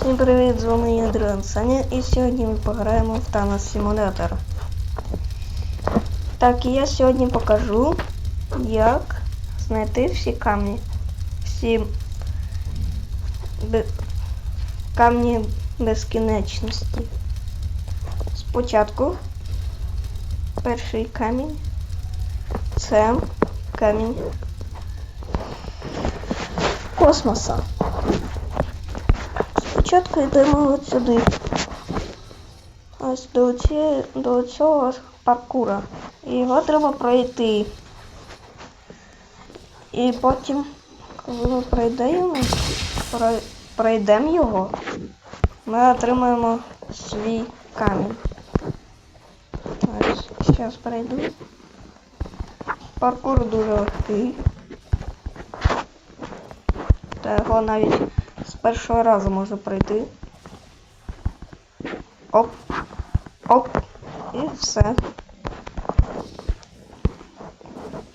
Всім привіт, з вами я Дрон Саня і сьогодні ми пограємо в Танос Симулятор. Так, я сьогодні покажу, як знайти всі камні. Всі бе- камні безкінечності. Спочатку перший камінь. Це камінь космоса. Спочатку йдемо от сюди. Ось до, ці, до цього паркура. І його треба пройти. І потім, коли ми пройдемо, пройдемо його, ми отримаємо свій камінь. Ось, зараз пройду. Паркур дуже легкий. Та його навіть першого разу можна пройти. Оп. Оп. І все.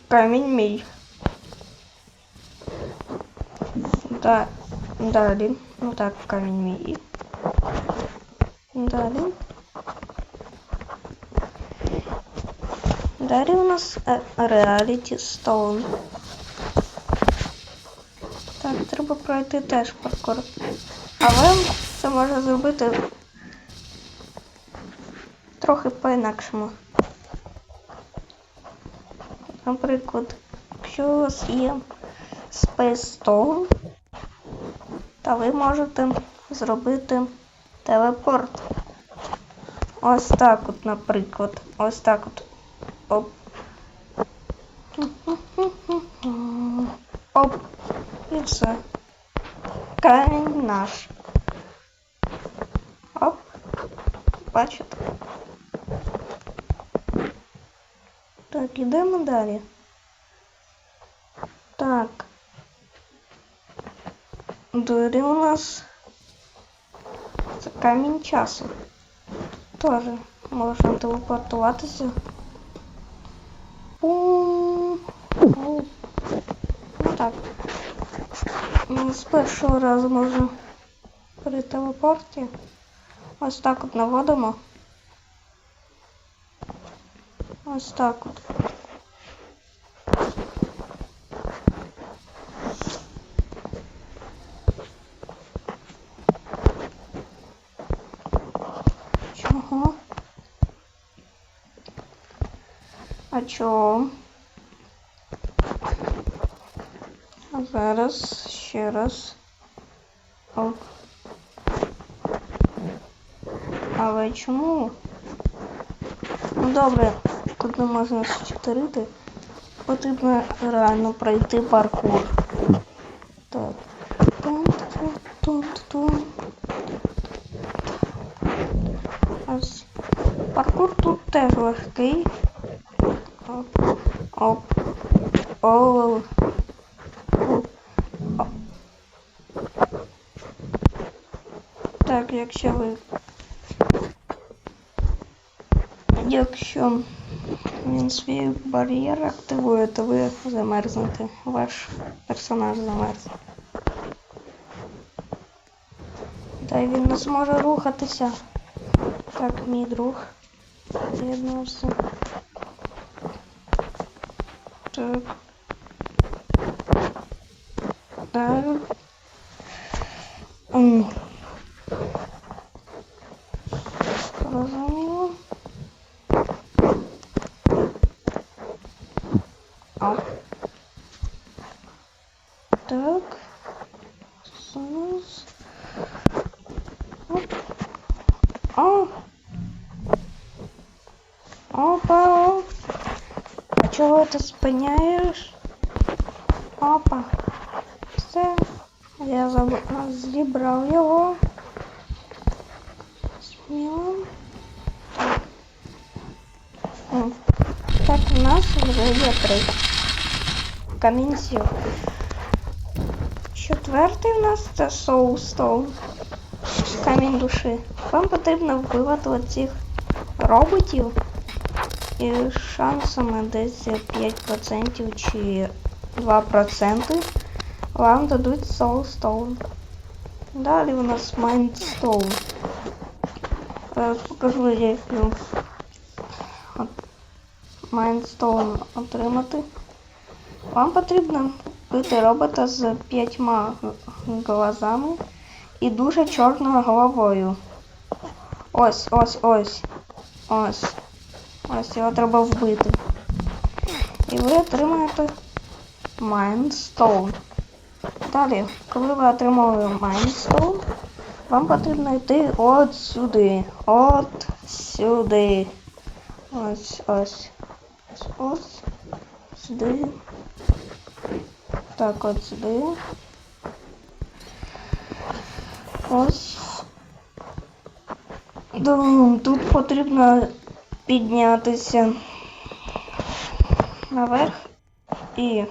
Камінь мій. Да, далі. Ну так, камінь мій. Далі. Далі у нас е, Reality Stone. Треба пройти теж паркур. Але це можна зробити трохи по-інакшому. Наприклад, якщо у вас є Space Stone, то ви можете зробити телепорт. Ось так от, наприклад. Ось так от. Оп. Оп. І все. Камінь наш. Оп. Бачите? Так, ідемо далі. Так. Далі у нас це камінь часу. Теж можна телепортуватися. Пум. Пум. Ну так. З першого разу можна при телепорті. Ось так от наводимо. Ось так от. Чого? А чого? Зараз ще раз. Оп. Але чому? Ну добре, не можна считерити. Потрібно реально пройти паркур. Так. Тун-тун-тун-тун. Ось. Паркур тут теж легкий. Оп. Оп. Оп. Так, якщо ви Якщо він свій бар'єр активує, то ви замерзнете. Ваш персонаж замерзне. Та й він не зможе рухатися. Так, мій друг з'єднався. Так. Так. Так. Зараз. Оп. А. Опа. оп. А чого ти спиняєш? Опа. Все. Я заб... а, зібрав його. Сміло. Так. М. Так, у нас вже є три. Камінців. Четвертий у нас це соулстоун. Камінь душі. Вам потрібно вбивати оцих роботів. І шансами десь 5% чи 2% вам дадуть соулстоун. Далі у нас Майндстоун. Зараз покажу, як Майндстоун отримати. Вам потрібно купити робота з п'ятьма глазами і дуже чорною головою. Ось, ось, ось. Ось. Ось його треба вбити. І ви отримаєте Майндстоун. Далі, коли ви отримали Майндстоун, вам потрібно йти от сюди. От сюди. Ось. Ось, ось. Сюди. Так, от сюди. Ось. Тут потрібно піднятися наверх і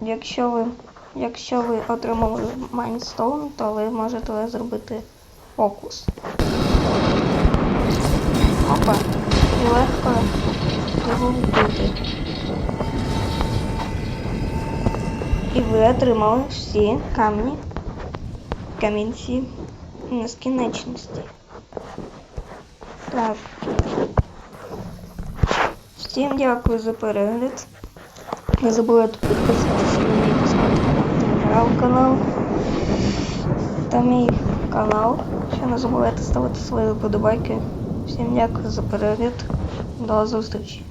якщо ви якщо ви отримали Майнстоун, то ви можете зробити фокус. Опа, і легко його вбити. І ви отримали всі камні, камінці нескінченності. Так. Всім дякую за перегляд. Не забувайте підписатися на телеграм-канал та мій канал. Ще не забувайте ставити свої вподобайки. Всім дякую за перегляд. До зустрічі.